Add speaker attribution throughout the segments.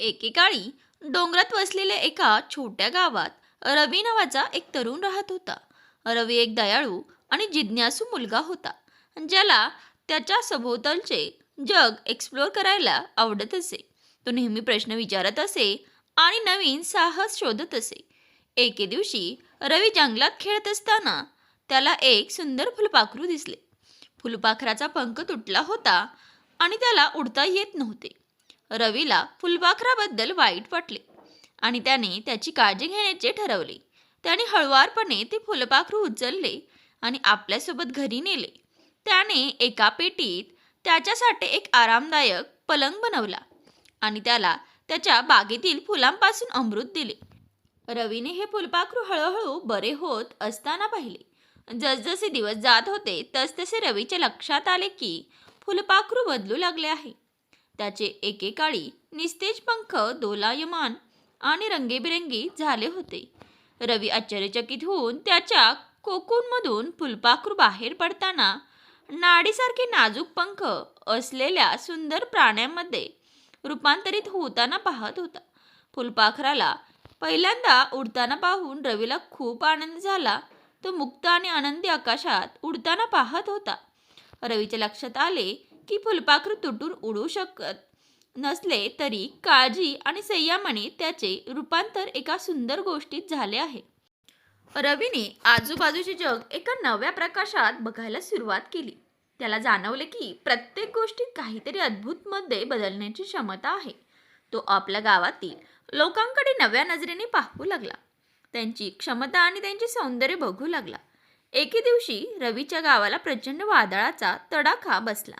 Speaker 1: एकेकाळी डोंगरात वसलेल्या एका छोट्या गावात रवी नावाचा एक तरुण राहत होता. रवी एक दयाळू आणि जिज्ञासू मुलगा होता ज्याला त्याच्या सभोवतालचे जग एक्सप्लोअर करायला आवडत असे. तो नेहमी प्रश्न विचारत असे आणि नवीन साहस शोधत असे. एके दिवशी रवी जंगलात खेळत असताना त्याला एक सुंदर फुलपाखरू दिसले. फुलपाखराचा पंख तुटला होता आणि त्याला उडता येत नव्हते. रवीला फुलपाखराबद्दल वाईट वाटले. आणि त्याने त्याची काळजी घेण्याचे ठरवले. त्याने हळुवारपणे ते फुलपाखरू उचलले आणि आपल्यासोबत घरी नेले. त्याने एका पेटीत त्याच्यासाठी एक आरामदायक पलंग बनवला आणि त्याला त्याच्या बागेतील फुलांपासून अमृत दिले. रवीने हे फुलपाखरू हळूहळू बरे होत असताना पाहिले. जसजसे दिवस जात होते तसतसे रवीच्या लक्षात आले की फुलपाखरू बदलू लागले आहे. त्याचे एकेकाळी निस्तेज पंख दोलायमान आणि रंगेबिरंगी झाले होते. रवी आश्चर्यचकित होऊन त्याच्या कोकूनमधून फुलपाखरू बाहेर पडताना नाडीसारखे नाजूक पंख असलेल्या सुंदर प्राण्यांमध्ये रूपांतरित होताना पाहत होता. फुलपाखराला पहिल्यांदा उडताना पाहून रवीला खूप आनंद झाला. तो मुक्त आणि आनंदी आकाशात उडताना पाहत होता. रवीच्या लक्षात आले की फुलपाखरू तुटून उडू शकत नसले तरी काळजी आणि संयमाने त्याचे रूपांतर एका सुंदर गोष्टीत झाले आहे. रवीने आजूबाजूचे जग एका नव्या प्रकाशात बघायला सुरुवात केली. त्याला जाणवले की प्रत्येक गोष्टीत काहीतरी अद्भुतमध्ये बदलण्याची क्षमता आहे. तो आपल्या गावातील लोकांकडे नव्या नजरेने पाहू लागला. त्यांची क्षमता आणि त्यांचे सौंदर्य बघू लागला. एके दिवशी रवीच्या गावाला प्रचंड वादळाचा तडाखा बसला.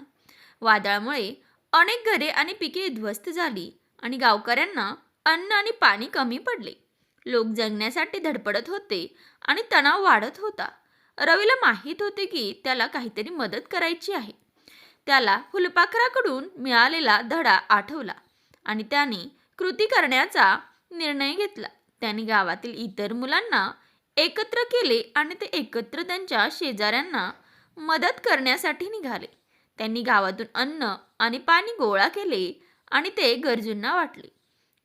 Speaker 1: वादळामुळे अनेक घरे आणि पिके उद्ध्वस्त झाली आणि गावकऱ्यांना अन्न आणि पाणी कमी पडले. लोक जगण्यासाठी धडपडत होते आणि तणाव वाढत होता. रवीला माहीत होते की त्याला काहीतरी मदत करायची आहे. त्याला फुलपाखराकडून मिळालेला धडा आठवला आणि त्याने कृती करण्याचा निर्णय घेतला. त्याने गावातील इतर मुलांना एकत्र केले आणि ते एकत्र त्यांच्या शेजाऱ्यांना मदत करण्यासाठी निघाले. त्यांनी गावातून अन्न आणि पाणी गोळा केले आणि ते गरजूंना वाटले.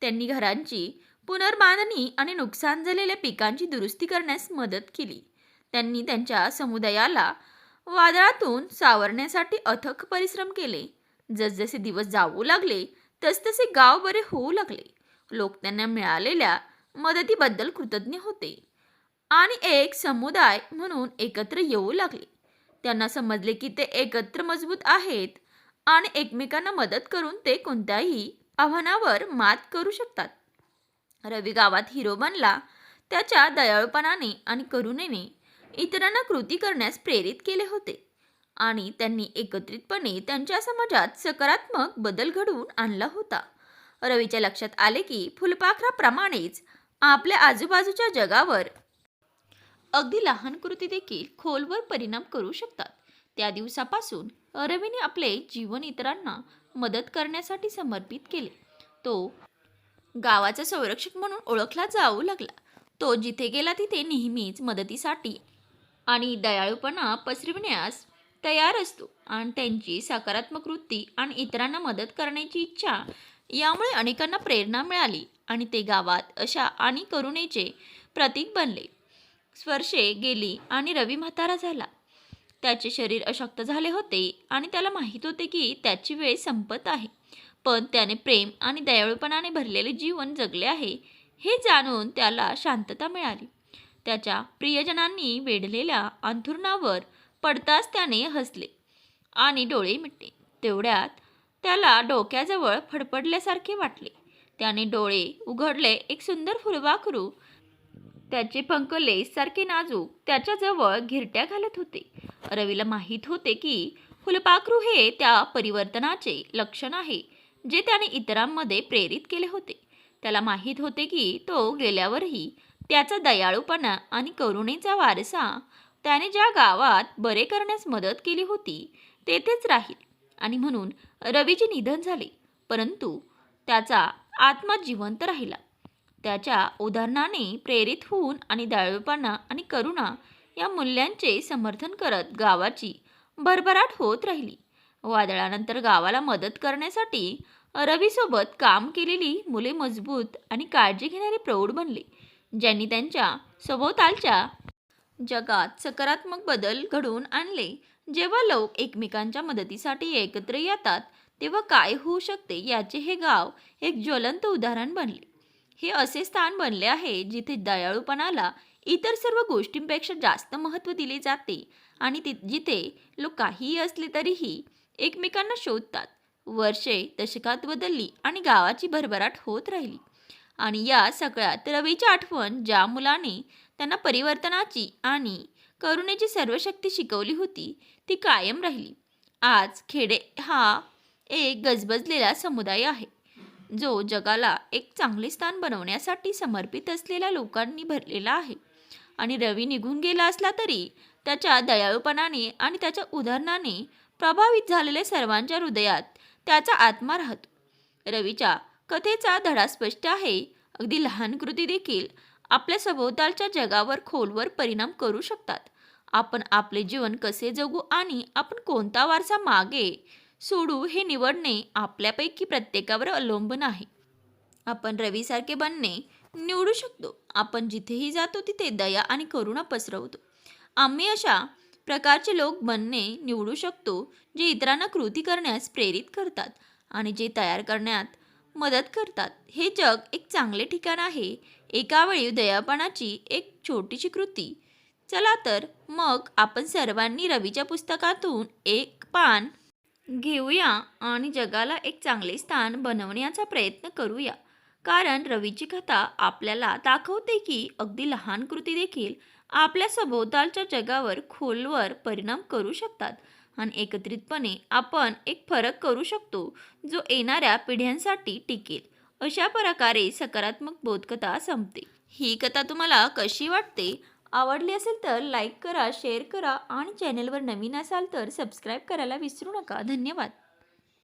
Speaker 1: त्यांनी घरांची पुनर्बांधणी आणि नुकसान झालेल्या पिकांची दुरुस्ती करण्यास मदत केली. त्यांनी त्यांच्या समुदायाला वादळातून सावरण्यासाठी अथक परिश्रम केले. जसजसे दिवस जाऊ लागले तसतसे गाव बरे होऊ लागले. लोक त्यांना मिळालेल्या मदतीबद्दल कृतज्ञ होते. आणि एक समुदाय म्हणून एकत्र येऊ लागले. त्यांना समजले की ते एकत्र मजबूत आहेत आणि एकमेकांना मदत करून ते कोणत्याही आव्हानावर मात करू शकतात. रवी गावात हिरो बनला. त्याच्या दयाळूपणाने आणि करुणेने इतरांना कृती करण्यास प्रेरित केले होते आणि त्यांनी एकत्रितपणे त्यांच्या समाजात सकारात्मक बदल घडवून आणला होता. रवीच्या लक्षात आले की फुलपाखराप्रमाणेच आपल्या आजूबाजूच्या जगावर अगदी लहान कृती देखील खोलवर परिणाम करू शकतात. त्या दिवसापासून रवीने आपले जीवन इतरांना मदत करण्यासाठी समर्पित केले. तो गावाचा संरक्षक म्हणून ओळखला जाऊ लागला. तो जिथे गेला तिथे नेहमीच मदतीसाठी आणि दयाळूपणा पसरविण्यास तयार असतो आणि त्यांची सकारात्मक वृत्ती आणि इतरांना मदत करण्याची इच्छा यामुळे अनेकांना प्रेरणा मिळाली आणि ते गावात अशा आणि करुणेचे प्रतीक बनले. स्पर्शे गेली आणि रवी म्हातारा झाला. त्याचे शरीर अशक्त झाले होते आणि त्याला माहीत होते की त्याची वेळ संपत आहे. पण त्याने प्रेम आणि दयाळूपणाने भरलेले जीवन जगले आहे हे जाणून त्याला शांतता मिळाली. त्याच्या प्रियजनांनी वेढलेल्या अंथुरणावर पडताच त्याने हसले आणि डोळे मिटले. तेवढ्यात त्याला डोक्याजवळ फडफडल्यासारखे वाटले. त्याने डोळे उघडले एक सुंदर फुलवाखरू त्याचे पंख लेससारखे नाजूक त्याच्याजवळ घिरट्या घालत होते. रवीला माहीत होते की फुलपाखरू हे त्या परिवर्तनाचे लक्षण आहे जे त्याने इतरांमध्ये प्रेरित केले होते. त्याला माहीत होते की तो गेल्यावरही त्याचा दयाळूपणा आणि करुणेचा वारसा त्याने ज्या गावात बरे करण्यास मदत केली होती तेथेच राहील. आणि म्हणून रवीचे निधन झाले परंतु त्याचा आत्मा जिवंत राहिला. त्याच्या उदाहरणाने प्रेरित होऊन आणि दयाळूपणा आणि करुणा या मूल्यांचे समर्थन करत गावाची भरभराट होत राहिली. वादळानंतर गावाला मदत करण्यासाठी रवीसोबत काम केलेली मुले मजबूत आणि काळजी घेणारे प्रौढ बनले ज्यांनी त्यांच्या सभोवतालच्या जगात सकारात्मक बदल घडवून आणले. जेव्हा लोक एकमेकांच्या मदतीसाठी एकत्र येतात तेव्हा काय होऊ शकते याचे हे गाव एक ज्वलंत उदाहरण बनले. हे असे स्थान बनले आहे जिथे दयाळूपणाला इतर सर्व गोष्टींपेक्षा जास्त महत्त्व दिले जाते आणि ति जिथे लोक काहीही असले तरीही एकमेकांना शोधतात. वर्षे दशकात बदलली आणि गावाची भरभराट होत राहिली. आणि या सगळ्यात रवीची आठवण ज्या मुलाने त्यांना परिवर्तनाची आणि करुणेची सर्व शक्ती शिकवली होती ती कायम राहिली. आज खेडे हा एक गजबजलेला समुदाय आहे. जो जगाला एक चांगले स्थान बनवण्यासाठी समर्पित असलेल्या लोकांनी भरलेला आहे. आणि रवी निघून गेला असला तरी त्याच्या दयाळूपणाने आणि त्याच्या उदाहरणाने प्रभावित झालेल्या सर्वांच्या हृदयात त्याचा आत्मा राहतो. रवीच्या कथेचा धडा स्पष्ट आहे. अगदी लहान कृती देखील आपल्या सभोवतालच्या जगावर खोलवर परिणाम करू शकतात. आपण आपले जीवन कसे जगू आणि आपण कोणता वारसा मागे सोडू हे निवडणे आपल्यापैकी प्रत्येकावर अवलंबून आहे. आपण रवीसारखे बनणे निवडू शकतो. आपण जिथेही जातो तिथे दया आणि करुणा पसरवतो. आम्ही अशा प्रकारचे लोक बनणे निवडू शकतो जे इतरांना कृती करण्यास प्रेरित करतात आणि जे तयार करण्यात मदत करतात. हे जग एक चांगले ठिकाण आहे. एकावेळी दयापणाची एक छोटीशी कृती. चला तर मग आपण सर्वांनी रवीच्या पुस्तकातून एक पान घेऊया आणि जगाला एक चांगले स्थान बनवण्याचा प्रयत्न करूया. कारण रवीची कथा आपल्याला दाखवते की अगदी लहान कृती देखील आपल्या सभोवतालच्या जगावर खोलवर परिणाम करू शकतात. आणि एकत्रितपणे आपण एक फरक करू शकतो जो येणाऱ्या पिढ्यांसाठी टिकेल. अशा प्रकारे सकारात्मक बोधकथा संपते. ही कथा तुम्हाला कशी वाटते? आवडली असेल तर लाईक करा शेअर करा आणि चॅनलवर नवीन असाल तर सबस्क्राईब करायला विसरू नका. धन्यवाद.